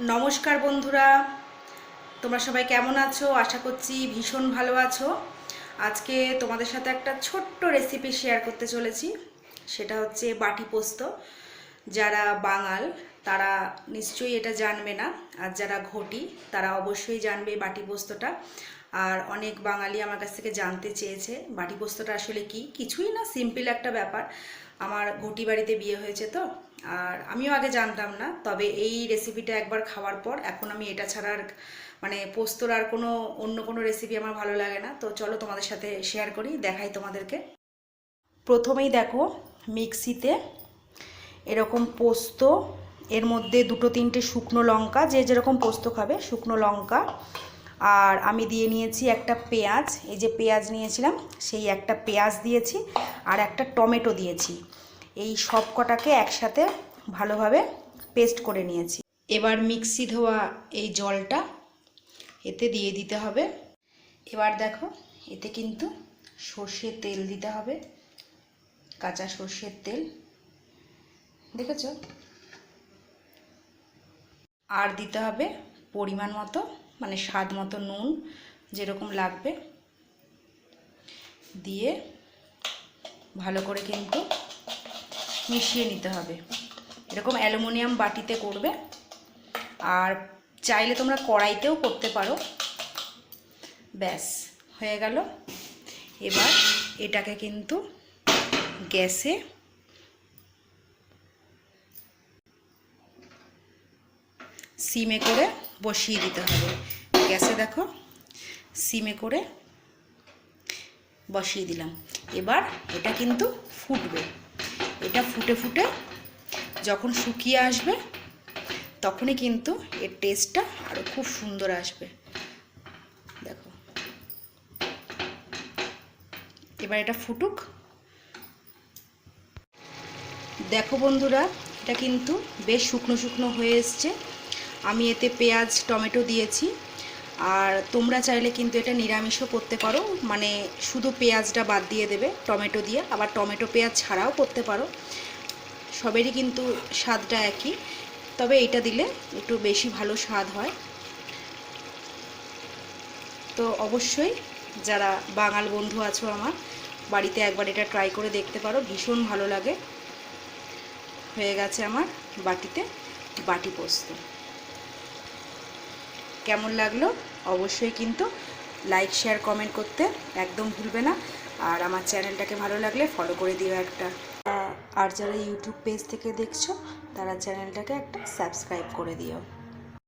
নমস্কার বন্ধুরা। তোমরা সবাই কেমন আছো? আশা করছি ভীষণ ভালো আছো। আজকে তোমাদের সাথে একটা ছোট্ট রেসিপি শেয়ার করতে চলেছি। সেটা হচ্ছে বাটি পোস্ত। যারা বাঙাল, তারা নিশ্চয়ই এটা জানবে না। আর যারা ঘটি, তারা অবশ্যই জানবে বাটি পোস্তটা। আর অনেক বাঙালি আমার কাছ থেকে জানতে চেয়েছে বাটি পোস্তটা আসলে কি। কিছুই না সিম্পল একটা ব্যাপার। আমার ঘটি বাড়িতে বিয়ে হয়েছে তো। আর আমিও আগে জানতাম না, তবে এই রেসিপিটা একবার খাওয়ার পর এখন আমি এটা ছাড়া আর মানে পোস্তর আর কোনো অন্য কোনো রেসিপি আমার ভালো লাগে না। তো চলো তোমাদের সাথে শেয়ার করি, দেখাই তোমাদেরকে। প্রথমেই দেখো, মিক্সিতে এরকম পোস্ত, এর মধ্যে দুটো তিনটে শুকনো লঙ্কা, যে যেরকম পোস্ত খাবে শুকনো লঙ্কা। আর আমি দিয়ে নিয়েছি একটা পেঁয়াজ, এই যে পেঁয়াজ নিয়েছিলাম, সেই একটা পেঁয়াজ দিয়েছি, আর একটা টমেটো দিয়েছি। এই সব কটাকে একসাথে ভালোভাবে পেস্ট করে নিয়েছি। এবার মিক্সি ধোয়া এই জলটা এতে দিয়ে দিতে হবে। এবার দেখো, এতে কিন্তু সর্ষের তেল দিতে হবে, কাঁচা সর্ষের তেল। দেখেছ? আর দিতে হবে পরিমাণ মতো মানে স্বাদ মতো নুন যেরকম লাগবে। দিয়ে ভালো করে কিন্তু মিশিয়ে নিতে হবে। এরকম অ্যালুমিনিয়াম বাটিতে করবে। আর চাইলে তোমরা কড়াইতেও করতে পারো। ব্যাস, হয়ে গেল। এবার এটাকে কিন্তু গ্যাসে সিমে করে বসিয়ে দিতে হবে। গ্যাসে দেখো, সিমে করে বসিয়ে দিলাম। এবার এটা কিন্তু ফুটবে। এটা ফুটে ফুটে যখন শুকিয়ে আসবে, তখনই কিন্তু এর টেস্টটা আরও খুব সুন্দর আসবে। দেখো। এবার এটা ফুটুক। দেখো বন্ধুরা, এটা কিন্তু বেশ শুকনো শুকনো হয়ে এসছে। আমি এতে পেঁয়াজ, টমেটো দিয়েছি। আর তোমরা চাইলে কিন্তু এটা নিরামিষও করতে পারো। মানে শুধু পেঁয়াজটা বাদ দিয়ে দেবে, টমেটো দিয়ে। আবার টমেটো পেঁয়াজ ছাড়াও করতে পারো। সবেরই কিন্তু স্বাদটা একই। তবে এটা দিলে একটু বেশি ভালো স্বাদ হয়। তো অবশ্যই যারা বাঙাল বন্ধু আছো আমার, বাড়িতে একবার এটা ট্রাই করে দেখতে পারো। ভীষণ ভালো লাগে। হয়ে গেছে আমার বাটিতে বাটি পোস্ত। কেমন লাগল অবশ্যই কিন্তু লাইক শেয়ার কমেন্ট করতে একদম ভুলবে না। আর আমার চ্যানেলটাকে ভালো লাগলে ফলো করে দিও একটা। আর যারা ইউটিউব পেজ থেকে দেখছ, তারা চ্যানেলটাকে একটা সাবস্ক্রাইব করে দিও।